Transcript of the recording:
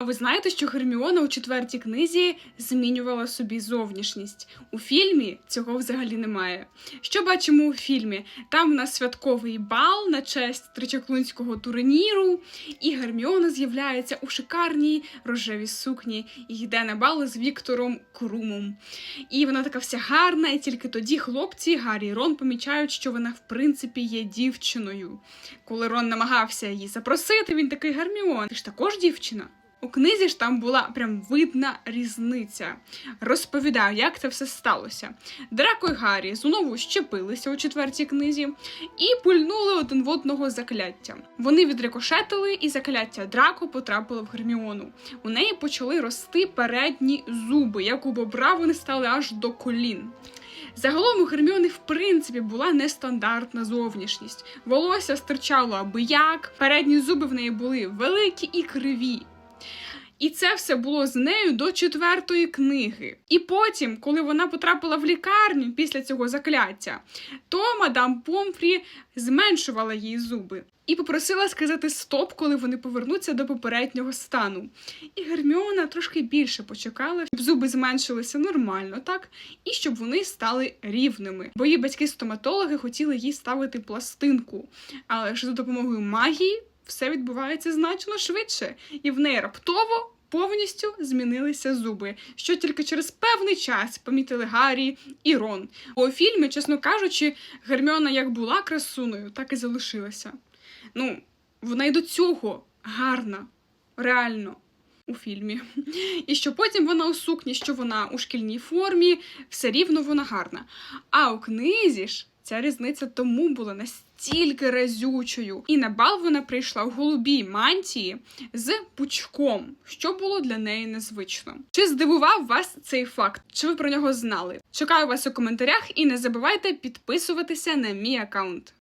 Ви знаєте, що Герміона у четвертій книзі змінювала собі зовнішність? У фільмі цього взагалі немає. Що бачимо у фільмі? Там в нас святковий бал на честь тричаклунського турніру, і Герміона з'являється у шикарній рожевій сукні і йде на бал з Віктором Крумом. І вона така вся гарна, і тільки тоді хлопці Гаррі і Рон помічають, що вона в принципі є дівчиною. Коли Рон намагався її запросити, він такий Герміон, ти ж також дівчина. У книзі ж там була прям видна різниця. Розповідаю, як це все сталося. Драко і Гаррі знову щепилися у четвертій книзі і пульнули один в одного закляття. Вони відрикошетили, і закляття Драко потрапило в Герміону. У неї почали рости передні зуби, як у бобра вони стали аж до колін. Загалом у Герміони в принципі була нестандартна зовнішність. Волосся стирчало аби як, передні зуби в неї були великі і криві. І це все було з нею до четвертої книги. І потім, коли вона потрапила в лікарню після цього закляття, то мадам Помфрі зменшувала їй зуби і попросила сказати стоп, коли вони повернуться до попереднього стану. І Герміона трошки більше почекала, щоб зуби зменшилися нормально, так, і щоб вони стали рівними. Бо її батьки-стоматологи хотіли їй ставити пластинку, але ж за допомогою магії все відбувається значно швидше, і в неї раптово. Повністю змінилися зуби, що тільки через певний час помітили Гаррі і Рон. У фільмі, чесно кажучи, Герміона як була красуною, так і залишилася. Ну, вона й до цього гарна, реально. У фільмі. І що потім вона у сукні, що вона у шкільній формі, все рівно вона гарна. А у книзі ж ця різниця тому була настільки разючою. І на бал вона прийшла в голубій мантії з пучком, що було для неї незвично. Чи здивував вас цей факт? Чи ви про нього знали? Чекаю вас у коментарях і не забувайте підписуватися на мій аккаунт.